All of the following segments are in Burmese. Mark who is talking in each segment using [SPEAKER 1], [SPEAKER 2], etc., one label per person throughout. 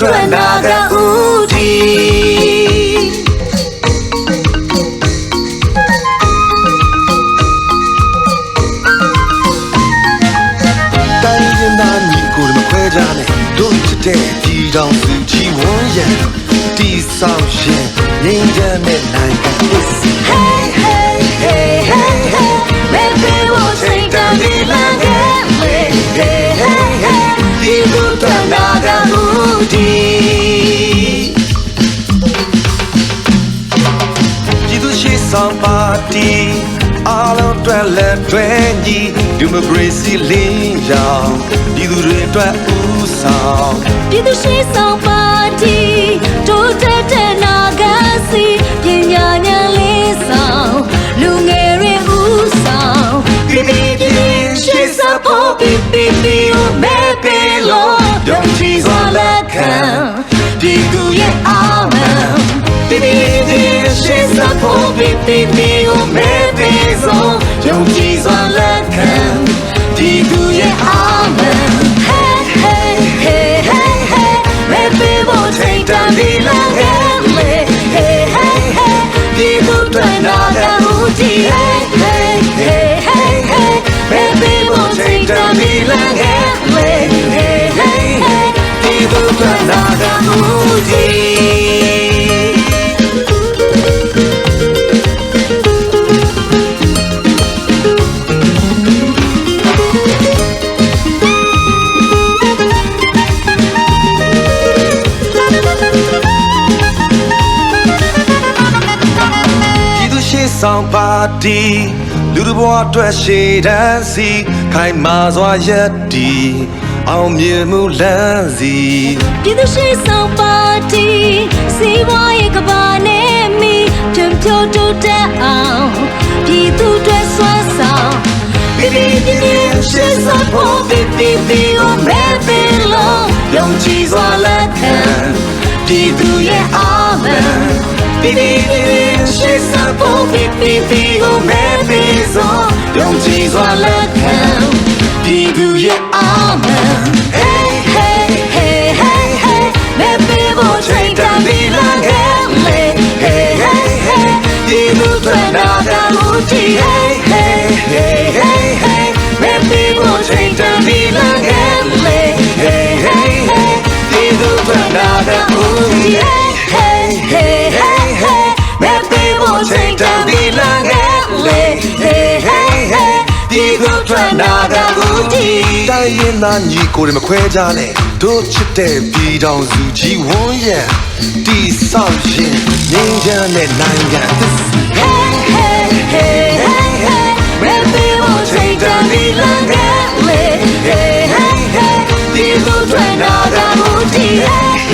[SPEAKER 1] ထွက်နာကဦးတီ
[SPEAKER 2] တိုင်းရင်းသားညီကိုတွေမခွဲကြနဲ့တို့ချစ်တဲ့ဒီတောင်စုချီဝန်းရံတီဆောင်ရှင်ငြိမ်းချမ်းတဲ့နိုင်ငံ
[SPEAKER 1] is Hey hey hey ဦးတီ
[SPEAKER 2] ပြည်သူရှိဆောင်ပါတီအားလုံးအတွက်လက်တွဲညီဒီမိုကရေစီလင်းရောင်ပြည်သူတွေအတွက်ဦးဆောင်
[SPEAKER 1] ပြည်သူရှိဆောင်ပါတီတိုး ဖို့ပြည်ပြည်ပြည်ကိုမဲပေးလို့ယုံကြည်စွာလက်ခံပြည်သူရဲ့အားမန် Hey hey hey hey hey Maybe we'll take down the line Hey hey hey hey People trying to get Uti Hey hey
[SPEAKER 2] ရှိဆောင်ပါတီလူတို့ဘဝအတွက်ရှေ့တန်းစီခိုင်မာစွာရက်တီအောင်မြင်မှုလမ်းစီ
[SPEAKER 1] ပြည်သူရှိဆောင်ပါတီစီးပွားရေးကဘာနဲ့မီဖြန့်ဖြိုးတိုးတက်အောင်ပြည်သူတွေဆွမ်းဆောင်ပြည်ပြည်ပြည်ပြည်ရှိဆောင်ဖို့ပြည်ပြည်ပြည်ကိုမဲပေးလို့ယုံကြည်စွာလက်ခံပြည်သူရဲ့အားမန်ပြည်ပြည်ပြည်ပြည်ရှိ ဆောင်ဖို့ပြည်ပြည်ပြည်ကိုမဲပေးလို့ယုံကြည်စွာလက်ခံပြည်သူရဲ့အားမန် Hey hey hey hey hey Maybe we'll take down the line Hey hey hey hey People turn out the Uti Hey hey hey နာဂါဘူးကြီးတိုင်းရ
[SPEAKER 2] င်သားညီကိုတွေမခွဲကြနဲ့တို့ချစ်တဲ့ပြည်တော်စုကြီးဝန်းရံတီဆောင်ရင်ငင်းချမ်းတဲ့နိုင်ငံ
[SPEAKER 1] Hey hey hey hey hey Red people take the lead look at me Hey hey hey ဒီလူတွေနာဂါဘူးကြီး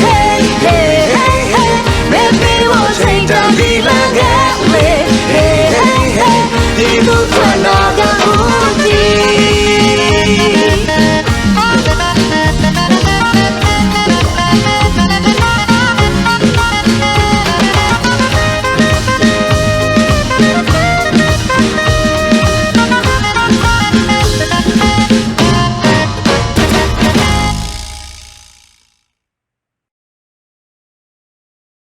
[SPEAKER 1] Hey hey hey hey Red people take the lead